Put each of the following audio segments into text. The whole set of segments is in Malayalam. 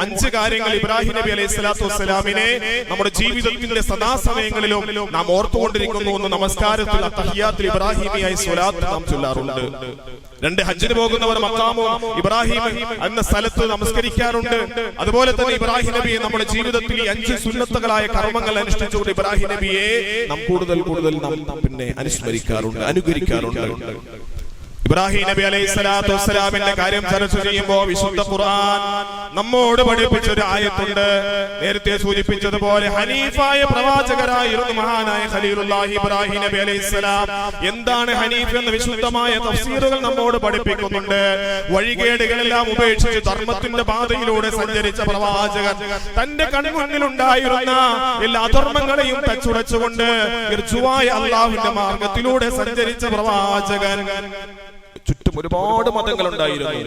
അഞ്ച് കാര്യങ്ങൾ ഇബ്രാഹിം നബി അലൈഹി സ്വലാത്തു വസ്സലാമിനെ നമ്മുടെ ജീവിതത്തിന്റെ സദാസമയങ്ങളിലും നാം ഓർത്തുകൊണ്ടിരിക്കുന്നു എന്ന് നമസ്കാരത്തിൽ അത്തഹിയാത്തിൽ ഇബ്രാഹിമിയായി സ്വലാത്ത് നാം ചൊല്ലാറുണ്ട്. രണ്ട് ഹജ്ജിന് പോകുന്നവർ മക്കാമോ ഇബ്രാഹിം എന്ന സ്ഥലത്ത് നമസ്കരിക്കാറുണ്ട്. അതുപോലെ തന്നെ ഇബ്രാഹിം നബിയെ നമ്മുടെ ജീവിതത്തിൽ ഈ അഞ്ച് സുന്നത്തുകളായ കർമ്മങ്ങൾ അനുഷ്ഠിച്ചുകൊണ്ട് ഇബ്രാഹിം നബിയെ നാം കൂടുതൽ കൂടുതൽ നാം പിന്നെ അനുസ്മരിക്കാറുണ്ട് അനുകരിക്കാറുണ്ട്. ഇബ്രാഹിം നബി അലൈഹി സ്വലാത്തു വസ്സലാമിന്റെ കാര്യം ചർച്ച ചെയ്യുമ്പോൾ വിശുദ്ധ ഖുർആൻ നമ്മോട് പഠിപ്പിച്ച ഒരു ആയത്തുണ്ട്. നേരത്തെ സൂചിപ്പിച്ചതുപോലെ ഹനീഫായ പ്രവാചകരായിരുന്നു മഹാനായ ഖലീലുല്ലാഹി ഇബ്രാഹിം നബി അലൈഹി സ്വലാം എന്താണ് ഹനീഫ് എന്ന വിശുദ്ധമായ തഫ്സീറുകൾ നമ്മോട് പഠിപ്പിക്കുന്നുണ്ട്. വഴികേടുകളെല്ലാം ഉപേക്ഷിച്ച് ധർമ്മത്തിന്റെ പാതയിലൂടെ സഞ്ചരിച്ച പ്രവാചകൻ തന്റെ കൺമുന്നിലുണ്ടായിരുന്ന എല്ലാ അധർമ്മങ്ങളെയും തച്ചുടച്ചുകൊണ്ട് അള്ളാഹുവിന്റെ മാർഗത്തിലൂടെ സഞ്ചരിച്ച പ്രവാചകൻ. ചുറ്റും ഒരുപാട് മതങ്ങളുണ്ടായിരുന്നു.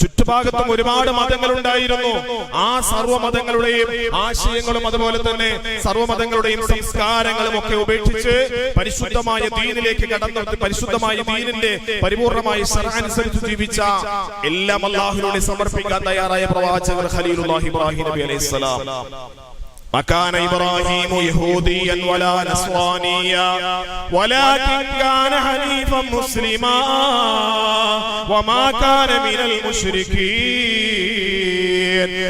ചുറ്റുഭാഗത്തും ഒരുപാട് മതങ്ങൾ ഉണ്ടായിരുന്നു ആ സർവ മതങ്ങളുടെയും ആശയങ്ങളും അതുപോലെ തന്നെ സർവ മതങ്ങളുടെയും സംസ്കാരങ്ങളും ഒക്കെ ഉപേക്ഷിച്ച് പരിശുദ്ധമായ ദീനിലേക്ക് കടന്നു പരിശുദ്ധമായ ദീനിന്റെ പരിപൂർണമായ അനുസരിച്ച് ജീവിച്ച എല്ലാം അള്ളാഹുനോട് സമർപ്പിക്കാൻ തയ്യാറായ പ്രവാചകർ ഖലീലുല്ലാഹി ഇബ്രാഹിം നബി അലൈഹി مكان إبراهيم يهوديا ولا نصرانيا ولكن كان حنيفا مسلما وما كان من المشركين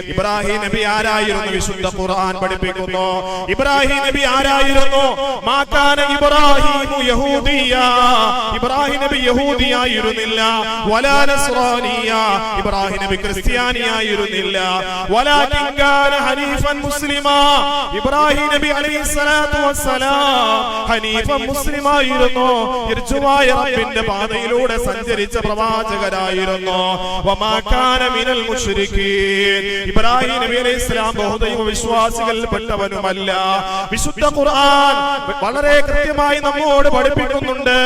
ഇബ്രാഹിം നബി ആരായിരുന്നു? വിശുദ്ധ ഖുർആൻ പഠിപ്പിക്കുന്നു. ഇബ്രാഹിം നബി ആരായിരുന്നു? മാക്കാന ഇബ്രാഹിമു യഹൂദിയ. ഇബ്രാഹിം നബി യഹൂദിയായിരുന്നില്ല. വലാ നസ്രാനിയ. ഇബ്രാഹിം നബി ക്രിസ്ത്യാനിയായിരുന്നില്ല. വലാകിൻ കാന ഹനീഫൻ മുസ്ലിമാ. ഇബ്രാഹിം നബി അലൈഹി സ്വലാത്തു വസ്സലാം. ഹനീഫ മുസ്ലിമായിരുന്നു. ഇർജുവായ റബ്ബിന്റെ പാതയിലൂടെ സഞ്ചരിച്ച പ്രവാചകരായിരുന്നു. വമാ മിനൽ മുശ്രിക്കീൻ. ഇബ്രാഹിം നബി അലൈഹി സ്വലാം ബഹുദൈവ വിശ്വാസികളിൽപ്പെട്ടവനുമല്ല. വിശുദ്ധ ഖുർആൻ വളരെ കൃത്യമായി നമ്മോട് പഠിപ്പിക്കുന്നുണ്ട്.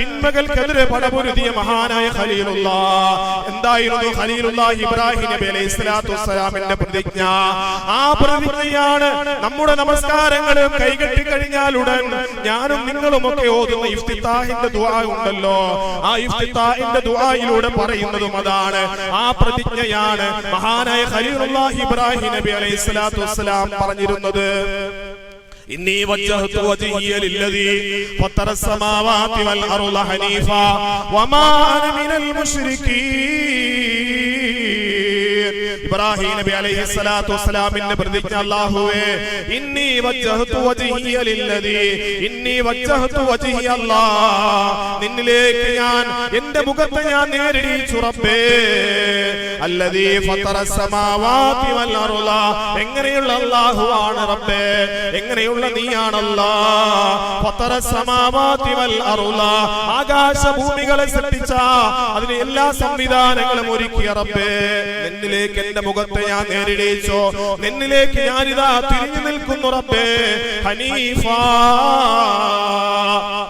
തിന്മകൾക്കെതിരെ പടപൊരുതിയ മഹാനായ ഖലീലുള്ള എന്തായിരുന്നു ഖലീലുള്ള ഇബ്രാഹിം നബി അലൈഹി സ്വലാത്തു വസ്സലാമിന്റെ പ്രതിജ്ഞ? ആ പ്രതിജ്ഞയാണ് നമ്മുടെ നമസ്കാരങ്ങൾ കൈകെട്ടി കഴിഞ്ഞാൽ ഉടൻ ഞാനും നിങ്ങളും ഒക്കെ ഓതുന്ന ഇഫ്തിത്താഹിന്റെ ദുആ ഉണ്ടല്ലോ. ആ ഇഫ്തിത്താഹിന്റെ ദുആയിലൂടെ പറയുന്നതും അതാണ്. ആ പ്രതിജ്ഞയാണ് മഹാനായ ഖലീലുല്ലാഹി ഇബ്രാഹിം നബി അലൈഹി സ്വലാത്തു വസ്സലാം പറഞ്ഞിരുന്നത് إني وجهت وجهي للذي فطر السماوات والأرض حنيفا وما أنا من المشركين ഇബ്രാഹിം നബി അലൈഹി സ്വലാത്തു വസ്സലാമിന്റെ പ്രതിജ്ഞ അല്ലാഹുവേ ഇന്നി വജ്ജഹതു വജ്ഹിയ ലില്ലദി ഇന്നി വജ്ജഹതു വജ്ഹിയ അല്ലാഹ് നിന്നിലേക്ക് ഞാൻ എന്റെ മുഖത്തെ ഞാൻ നേരിടിച്ചു റബ്ബേ. അല്ലദീ ഫതറ സമാവാതി വൽ അർള എങ്ങനെയുള്ള അല്ലാഹുവാണ് റബ്ബേ. എങ്ങനെയുള്ള നീയാണ് അല്ലാഹ് ഫതറ സമാവാതി വൽ അർള ആകാശ ഭൂമികളെ സൃഷ്ടിച്ച അതിന് എല്ലാ സംവിധാനങ്ങളും ഒരുക്കിയ റബ്ബേ. നിന്നിലേക്ക് എന്റെ മുഖത്തെ ഞാൻ നേരിടേച്ചോ? നിന്നിലേക്ക് ഞാനിതാ തിരിഞ്ഞു നിൽക്കുന്നു റബ്ബേ. ഹനീഫ.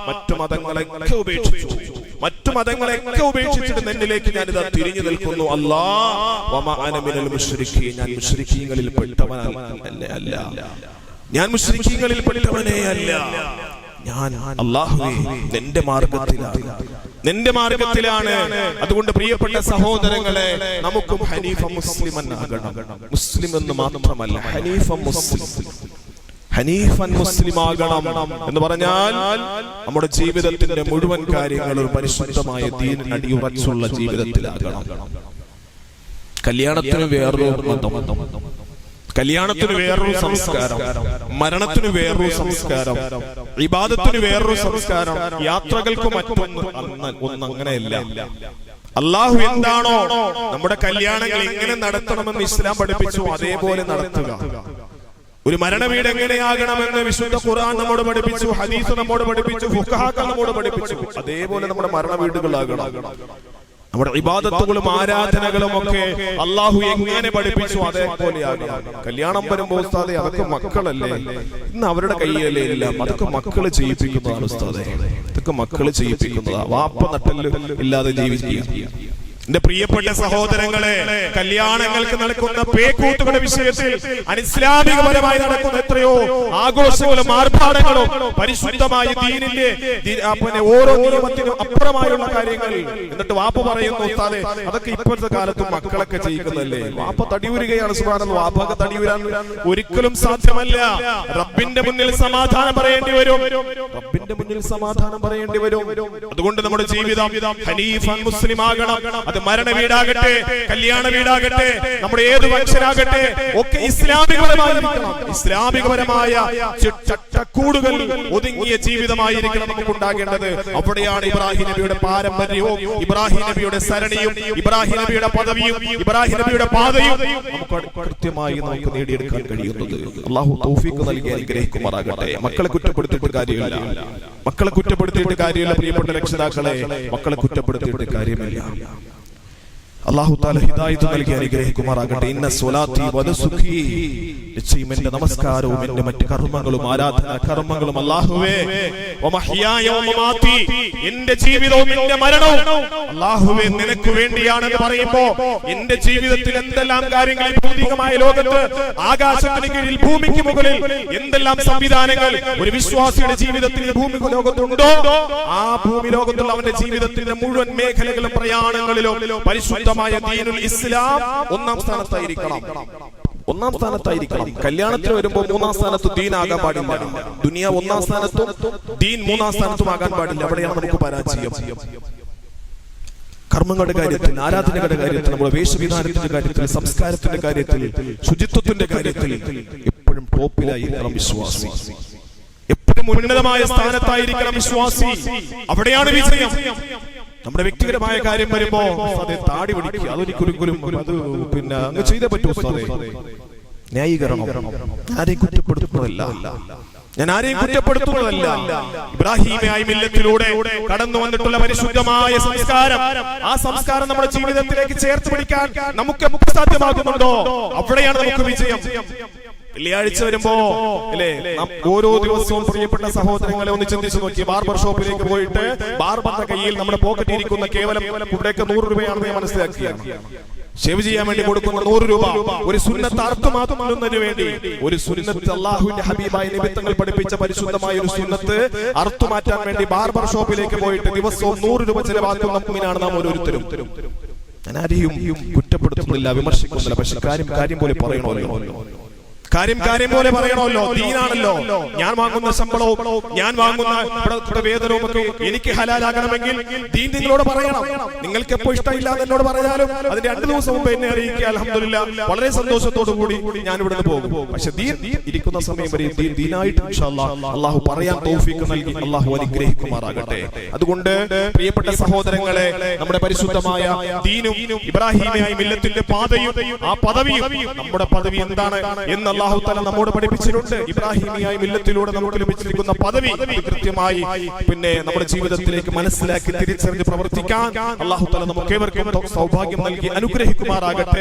മറ്റു മതങ്ങളൊക്കെ ഉപേക്ഷിച്ചു. മറ്റു മതങ്ങളെയൊക്കെ ഉപേക്ഷിച്ചിട്ട് നിന്നിലേക്ക് ഞാനിതാ തിരിഞ്ഞു നിൽക്കുന്നു. അല്ലാ വമാ അന മിനൽ മുശ്രിക്കീൻ ഞാൻ മുശ്രിക്കീങ്ങളിൽ പെട്ടവനല്ല. അല്ല ഞാൻ അല്ല. ഞാൻ അള്ളാഹുവേ നിന്റെ മാർഗത്തിലാണ്. നിന്റെ മാർഗത്തിലാണ്. അതുകൊണ്ട് പ്രിയപ്പെട്ട സഹോദരങ്ങളെ നമുക്കും ഹനീഫ മുസ്ലിം എന്നാകണം മുസ്ലിം എന്ന് മാത്രമല്ല ഹനീഫ മുസ്ലിം. ഹനീഫൻ മുസ്ലിം ആകണം എന്ന് പറഞ്ഞാൽ നമ്മുടെ ജീവിതത്തിന്റെ മുഴുവൻ കാര്യങ്ങളും പരിശുദ്ധമായ ദീനിൽ അടിയുറച്ചുള്ള ജീവിതത്തിലാകണം. കല്യാണത്തിന് വേറൊരു മതം കല്യാണത്തിന് വേറൊരു സംസ്കാരം മരണത്തിന് വേറൊരു സംസ്കാരം വിവാദത്തിന് വേറൊരു സംസ്കാരം യാത്രകൾക്ക് മറ്റൊന്നും ഒന്ന് അങ്ങനെയല്ല. അള്ളാഹു എന്താണോ നമ്മുടെ കല്യാണങ്ങൾ എങ്ങനെ നടത്തണമെന്ന് ഇസ്ലാം പഠിപ്പിച്ചു അതേപോലെ നടത്തുക. ഒരു മരണ വീട് എങ്ങനെയാകണമെന്ന് വിശുദ്ധ ഖുർആൻ നമ്മോട് പഠിപ്പിച്ചു ഹദീസ് നമ്മോട് പഠിപ്പിച്ചു നമ്മോട് പഠിപ്പിച്ചു. അതേപോലെ നമ്മുടെ മരണ വീടുകളാകണം നമ്മുടെ വിവാദത്തുകളും ആരാധനകളും ഒക്കെ അള്ളാഹു എങ്ങനെ പഠിപ്പിച്ചു? അതേപോലെയാണ്. കല്യാണം വരുമ്പോ ഉസ്താദെ അതൊക്കെ മക്കളല്ലേ? ഇന്ന് അവരുടെ കയ്യിലല്ലേ ഇല്ല അതൊക്കെ മക്കൾ ചെയ്യിപ്പിക്കുന്നതാണ് ഉസ്താദെ. ഇതൊക്കെ മക്കൾ ചെയ്യിപ്പിക്കുന്നതാ. വാപ്പ നട്ടൽ ഇല്ലാതെ ജീവിക്കുക. എന്റെ പ്രിയപ്പെട്ട സഹോദരങ്ങളെ കല്യാണങ്ങൾക്ക് നടക്കുന്ന പേക്കൂത്തുകളുടെ വിഷയത്തിൽ അനിസ്ലാമികപരമായി നടക്കുന്ന എത്രയോ ആഘോഷങ്ങളും ആർഭാടങ്ങളും പരിശുദ്ധമായ ദീനിന്റെ പിന്നെ ഓരോ നിയമത്തിനും അപ്പുറമായുള്ള കാര്യങ്ങൾ. എന്നിട്ട് വാപ്പ പറയുന്നു ഉസ്താദേ, അതൊക്കെ ഇപ്പോഴത്തെ കാലത്ത് മക്കളൊക്കെ ചെയ്യിക്കുന്നല്ലേ വാപ്പ തടിയൂരുകയാണ് സുബാനെന്ന് വാപ്പൊക്കെ തടിയൂരാൻ ഒരിക്കലും സാധ്യമല്ല. റബ്ബിന്റെ മുന്നിൽ സമാധാനം പറയേണ്ടി വരും. റബ്ബിന്റെ മുന്നിൽ സമാധാനം പറയേണ്ടി വരും. അതുകൊണ്ട് നമ്മുടെ ജീവിതം മുസ്ലിം ആകണം അത് മരണ വീടാകട്ടെ കല്യാണ വീടാകട്ടെ നമ്മുടെ ഏത് വംശനാകട്ടെ ഒക്കെ ഇസ്ലാമികപരമായി ഇസ്ലാമികപരമായ ചട്ടക്കൂടുകൾ ഒതുങ്ങിയ ജീവിതമായിരിക്കണം നമുക്ക് ഉണ്ടാകേണ്ടത്. അവിടെയാണ് ഇബ്രാഹിം നബിയുടെ പാരമ്പര്യവും ഇബ്രാഹിം നബിയുടെ സരണിയും ഇബ്രാഹിം നബിയുടെ പദവിയും ഇബ്രാഹിം നബിയുടെ പാതയും നമുക്ക് കൃത്യമായി നമുക്ക് നേടിയെടുക്കാൻ കഴിയുന്നത്. അള്ളാഹു തൗഫീഖ് നൽകി അനുഗ്രഹിക്കുമാറാകട്ടെ. മക്കളെ കുറ്റപ്പെടുത്തിയിട്ട് കാര്യമില്ല. മക്കളെ കുറ്റപ്പെടുത്തിയിട്ട് കാര്യമില്ല പ്രിയപ്പെട്ട രക്ഷിതാക്കളെ. മക്കളെ കുറ്റപ്പെടുത്തിയിട്ട് കാര്യമില്ല. അള്ളാഹു താല ഹിദായത്ത് നൽകി അനുഗ്രഹിക്കുമാറാകട്ടെ. ഇന്ന സ്വലാത്തി വനസുഖി നിശ്ചയം എന്റെ നമസ്കാരവും എന്റെ മറ്റു കർമ്മങ്ങളും ആരാധന കർമ്മങ്ങളും അള്ളാഹുവേ എന്റെ ജീവിതവും മരണവും ജീവിതത്തിൽ എന്തെല്ലാം ലോകത്ത് കീഴിൽ ഭൂമിക്ക് മുകളിൽ എന്തെല്ലാം സംവിധാനങ്ങൾ ഒരു വിശ്വാസിയുടെ ജീവിതത്തിൽ ഭൂമി ലോകത്തുണ്ടോ? ആ ഭൂമി ലോകത്തുള്ള അവന്റെ ജീവിതത്തിന്റെ മുഴുവൻ മേഖലകളും പ്രയാണങ്ങളിലും പരിശുദ്ധമായ ദീനുൽ ഇസ്ലാം ഒന്നാം സ്ഥാനത്തായിരിക്കണം. ഒന്നാം സ്ഥാനത്തായിരിക്കണം. കല്യാണത്തിന് വരുമ്പോൾ മൂന്നാം സ്ഥാനത്ത് ദീൻ ആകാൻ പാടില്ല. ദുനിയ ഒന്നാം സ്ഥാനത്തും ദീൻ മൂന്നാം സ്ഥാനത്തും ആകാൻ പാടില്ല. അവിടെയാണ് നമുക്ക് പരാജയം. കർമ്മങ്ങളുടെ കാര്യത്തിൽ ആരാധനകളുടെ കാര്യത്തിൽ നമ്മുടെ വേഷവിധാനത്തിന്റെ കാര്യത്തിൽ സംസ്കാരത്തിന്റെ കാര്യത്തിൽ ശുചിത്വത്തിന്റെ കാര്യത്തിൽ എപ്പോഴും ടോപ്പിലായിരിക്കണം വിശ്വാസി. എപ്പോഴും ഉന്നതമായ സ്ഥാനത്തായിരിക്കണം വിശ്വാസി. അവിടെയാണ് വിജയം. നമ്മുടെ വ്യക്തിപരമായ കാര്യം വരുമ്പോ അതെ താടി പിടിക്കുക അതൊരിക്കലും അത് പിന്നെ അങ്ങ് ചെയ്തേ പറ്റൂ. ന്യായീകരണം. ആരെയും കുറ്റപ്പെടുത്തുന്നതല്ല. ഞാൻ ആരെയും കുറ്റപ്പെടുത്തുന്നതല്ല. ഇബ്രാഹിമായ മില്ലത്തിലൂടെ കടന്നു വന്നിട്ടുള്ള പരിശുദ്ധമായ സംസ്കാരം. ആ സംസ്കാരം നമ്മുടെ ജീവിതത്തിലേക്ക് ചേർത്ത് പിടിക്കാൻ നമുക്ക് സാധ്യമാകുന്നുണ്ടോ? അവിടെയാണ് നമുക്ക് വിജയം. വെള്ളിയാഴ്ച വരുമ്പോ അല്ലേ ഓരോ ദിവസവും പ്രിയപ്പെട്ട സഹോദരങ്ങളെ ഒന്ന് ചിന്തിച്ചു നോക്കി. ബാർബർ ഷോപ്പിലേക്ക് പോയിട്ട് ബാർബറിന്റെ കയ്യിൽ നമ്മുടെ പോക്കറ്റിൽ ഇരിക്കുന്ന കേവലം ഇവിടെയൊക്കെ നൂറ് രൂപയാണെന്ന് ഞാൻ മനസ്സിലാക്കിയാണ് ഷേവ് ചെയ്യാൻ വേണ്ടി കൊടുക്കുന്ന നൂറ് രൂപ ഒരു സുന്നത്ത് അർത്ഥമാക്കുന്നതിന് വേണ്ടി ഒരു സുന്നത്ത് അള്ളാഹുവിന്റെ ഹബീബായ നിമിത്തങ്ങൾ പഠിപ്പിച്ച പരിശുദ്ധമായ ഒരു സുന്നത്ത് അർത്ഥമാറ്റാൻ വേണ്ടി ബാർബർ ഷോപ്പിലേക്ക് പോയിട്ട് ദിവസവും നൂറ് രൂപ ചെലവാക്കുന്ന മുമ്പിനാണ് നാം ഓരോരുത്തരും ഞാൻ ആരെയും കുറ്റപ്പെടുത്തുന്നില്ല വിമർശിക്കുന്നില്ല പക്ഷെ കാര്യം കാര്യം പോലെ പറയണമല്ലോ കാര്യം കാര്യം പോലെ പറയണമല്ലോ. ദീനാണല്ലോ. ഞാൻ വാങ്ങുന്ന ശമ്പളവും ഞാൻ വാങ്ങുന്ന ഇവിടുത്തെ വേതനവും ഒക്കെ എനിക്ക് ഹലാലാകണമെങ്കിൽ ദീൻ നിങ്ങളോട് പറയണം. നിങ്ങൾക്ക് എപ്പോ ഇഷ്ടമില്ല എന്ന് എന്നോട് പറഞ്ഞാലും അത് രണ്ടു ദിവസം മുമ്പ് എന്നെ അറിയിക്കുക. അലഹമില്ല വളരെ സന്തോഷത്തോടു കൂടി ഞാൻ ഇവിടുന്ന് പോകും. പക്ഷെ ദീൻ ഇരിക്കുന്ന സമയം വരെ ദീൻ ദീനായിട്ട് അള്ളാഹു പറയാൻ തൗഫീക്ക് നൽകി. അള്ളാഹു അനുഗ്രഹിക്കുമാറാകട്ടെ. അതുകൊണ്ട് പ്രിയപ്പെട്ട സഹോദരങ്ങളെ നമ്മുടെ പരിശുദ്ധമായ ദീനും ഇബ്രാഹിമിയായ മില്ലത്തിന്റെ പാതയും ആ പദവിയും നമ്മുടെ പദവി എന്താണ് എന്ന് അള്ളാഹു തല നമ്മോട് പഠിപ്പിച്ചിട്ടുണ്ട്. ഇബ്രാഹിമിയായി മില്ലത്തിലൂടെ നമുക്ക് ലഭിച്ചിരിക്കുന്ന പദവി. കൃത്യമായി പിന്നെ നമ്മുടെ ജീവിതത്തിലേക്ക് മനസ്സിലാക്കി തിരിച്ചറിഞ്ഞ് പ്രവർത്തിക്കാൻ അള്ളാഹു തല നമുക്ക് ഏവർക്കും സൗഭാഗ്യം നൽകി അനുഗ്രഹിക്കുമാറാകട്ടെ.